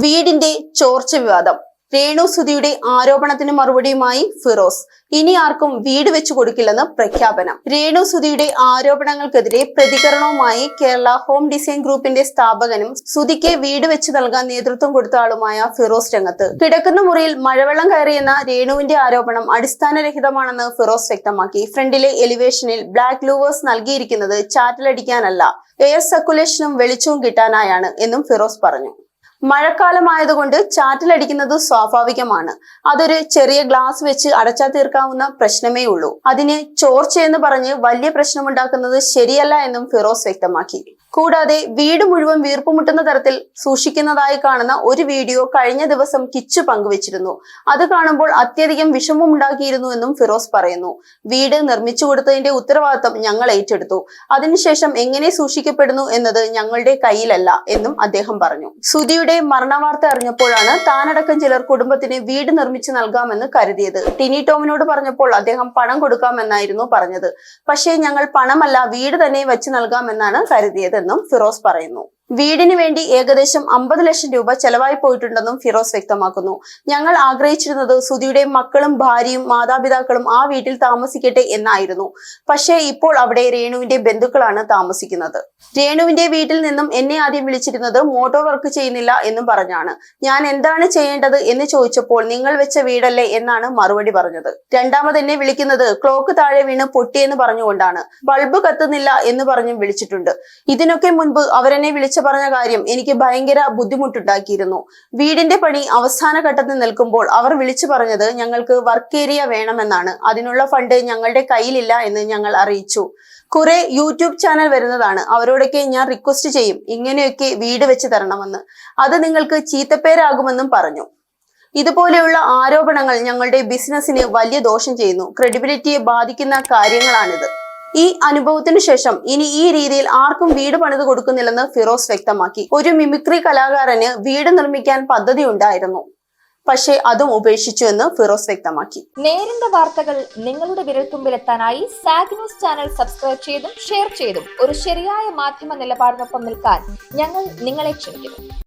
വീടിന്റെ ചോർച്ച വിവാദം. രേണു സുധിയുടെ ആരോപണത്തിന് മറുപടിയുമായി ഫിറോസ്. ഇനി ആർക്കും വീട് വെച്ചു കൊടുക്കില്ലെന്ന് പ്രഖ്യാപനം. രേണു സുധിയുടെ ആരോപണങ്ങൾക്കെതിരെ പ്രതികരണവുമായി കേരള ഹോം ഡിസൈൻ ഗ്രൂപ്പിന്റെ സ്ഥാപകനും സുധിക്ക് വീട് വെച്ച് നൽകാൻ നേതൃത്വം കൊടുത്ത ആളുമായ ഫിറോസ് രംഗത്ത്. കിടക്കുന്ന മുറിയിൽ മഴവെള്ളം കയറിയെന്ന രേണുവിന്റെ ആരോപണം അടിസ്ഥാനരഹിതമാണെന്ന് ഫിറോസ് വ്യക്തമാക്കി. ഫ്രണ്ടിലെ എലിവേഷനിൽ ബ്ലാക്ക് ലൂവേഴ്സ് നൽകിയിരിക്കുന്നത് ചാറ്റലടിക്കാനല്ല. എയർ സർക്കുലേഷനും വെളിച്ചവും കിട്ടാനായാണ് എന്നും ഫിറോസ് പറഞ്ഞു. മഴക്കാലമായതുകൊണ്ട് ചാറ്റിലടിക്കുന്നത് സ്വാഭാവികമാണ്. അതൊരു ചെറിയ ഗ്ലാസ് വെച്ച് അടച്ചാൽ തീർക്കാവുന്ന പ്രശ്നമേ ഉള്ളൂ. അതിന് ചോർച്ചയെന്ന് പറഞ്ഞ് വലിയ പ്രശ്നമുണ്ടാക്കുന്നത് ശരിയല്ല എന്നും ഫിറോസ് വ്യക്തമാക്കി. കൂടാതെ വീട് മുഴുവൻ വീർപ്പുമുട്ടുന്ന തരത്തിൽ സൂക്ഷിക്കുന്നതായി കാണുന്ന ഒരു വീഡിയോ കഴിഞ്ഞ ദിവസം കിച്ചു പങ്കുവച്ചിരുന്നു. അത് കാണുമ്പോൾ അത്യധികം വിഷമമുണ്ടാക്കിയിരുന്നു എന്നും ഫിറോസ് പറയുന്നു. വീട് നിർമ്മിച്ചു കൊടുത്തതിന്റെ ഉത്തരവാദിത്തം ഞങ്ങൾ ഏറ്റെടുത്തു. അതിനുശേഷം എങ്ങനെ സൂക്ഷിക്കപ്പെടുന്നു എന്നത് ഞങ്ങളുടെ കയ്യിലല്ല എന്നും അദ്ദേഹം പറഞ്ഞു. സുധിയുടെ മരണവാർത്ത അറിഞ്ഞപ്പോഴാണ് താനടക്കം ചിലർ കുടുംബത്തിന് വീട് നിർമ്മിച്ചു നൽകാമെന്ന് കരുതിയത്. ടിനി ടോമിനോട് പറഞ്ഞപ്പോൾ അദ്ദേഹം പണം കൊടുക്കാമെന്നായിരുന്നു പറഞ്ഞത്. പക്ഷേ ഞങ്ങൾ പണമല്ല വീട് തന്നെ വെച്ച് നൽകാമെന്നാണ് കരുതിയതെന്നും ഫിറോസ് പറയുന്നു. വീടിന് വേണ്ടി ഏകദേശം അമ്പത് ലക്ഷം രൂപ ചെലവായി പോയിട്ടുണ്ടെന്നും ഫിറോസ് വ്യക്തമാക്കുന്നു. ഞങ്ങൾ ആഗ്രഹിച്ചിരുന്നത് സുധിയുടെ മക്കളും ഭാര്യയും മാതാപിതാക്കളും ആ വീട്ടിൽ താമസിക്കട്ടെ എന്നായിരുന്നു. പക്ഷേ ഇപ്പോൾ അവിടെ രേണുവിന്റെ ബന്ധുക്കളാണ് താമസിക്കുന്നത്. രേണുവിന്റെ വീട്ടിൽ നിന്നും എന്നെ ആദ്യം വിളിച്ചിരുന്നത് മോട്ടോ വർക്ക് ചെയ്യുന്നില്ല എന്നും പറഞ്ഞാണ്. ഞാൻ എന്താണ് ചെയ്യേണ്ടത് എന്ന് ചോദിച്ചപ്പോൾ നിങ്ങൾ വെച്ച വീടല്ലേ എന്നാണ് മറുപടി പറഞ്ഞത്. രണ്ടാമത് എന്നെ വിളിക്കുന്നത് ക്ലോക്ക് താഴെ വീണ് പൊട്ടിയെന്ന് പറഞ്ഞുകൊണ്ടാണ്. ബൾബ് കത്തുന്നില്ല എന്ന് പറഞ്ഞും വിളിച്ചിട്ടുണ്ട്. ഇതിനൊക്കെ മുൻപ് അവരെന്നെ വിളിച്ചു പറഞ്ഞ കാര്യം എനിക്ക് ഭയങ്കര ബുദ്ധിമുട്ടുണ്ടാക്കിയിരുന്നു. വീടിന്റെ പണി അവസാന ഘട്ടത്തിൽ നിൽക്കുമ്പോൾ അവർ വിളിച്ചു പറഞ്ഞത് ഞങ്ങൾക്ക് വർക്ക് ഏരിയ വേണമെന്നാണ്. അതിനുള്ള ഫണ്ട് ഞങ്ങളുടെ കയ്യിലില്ല എന്ന് ഞങ്ങൾ അറിയിച്ചു. കുറെ യൂട്യൂബ് ചാനൽ വരുന്നതാണ്. അവരോടൊക്കെ ഞാൻ റിക്വസ്റ്റ് ചെയ്യും ഇങ്ങനെയൊക്കെ വീട് വെച്ച് തരണമെന്ന്. അത് നിങ്ങൾക്ക് ചീത്തപ്പേരാകുമെന്നും പറഞ്ഞു. ഇതുപോലെയുള്ള ആരോപണങ്ങൾ ഞങ്ങളുടെ ബിസിനസ്സിന് വലിയ ദോഷം ചെയ്യുന്നു. ക്രെഡിബിലിറ്റിയെ ബാധിക്കുന്ന കാര്യങ്ങളാണിത്. ഈ അനുഭവത്തിന് ശേഷം ഇനി ഈ രീതിയിൽ ആർക്കും വീട് പണിത് കൊടുക്കുന്നില്ലെന്ന് ഫിറോസ് വ്യക്തമാക്കി. ഒരു മിമിക്രി കലാകാരന് വീട് നിർമ്മിക്കാൻ പദ്ധതി ഉണ്ടായിരുന്നു. പക്ഷേ അതും ഉപേക്ഷിച്ചു എന്ന് ഫിറോസ് വ്യക്തമാക്കി. നേരിന്റെ വാർത്തകൾ നിങ്ങളുടെ വിരൽത്തുമ്പിലെത്താനായി സാഗ് ന്യൂസ് ചാനൽ സബ്സ്ക്രൈബ് ചെയ്തും ഷെയർ ചെയ്തും ഒരു ശരിയായ മാധ്യമ നിലപാടിനൊപ്പം നിൽക്കാൻ ഞങ്ങൾ നിങ്ങളെ ക്ഷണിക്കുന്നു.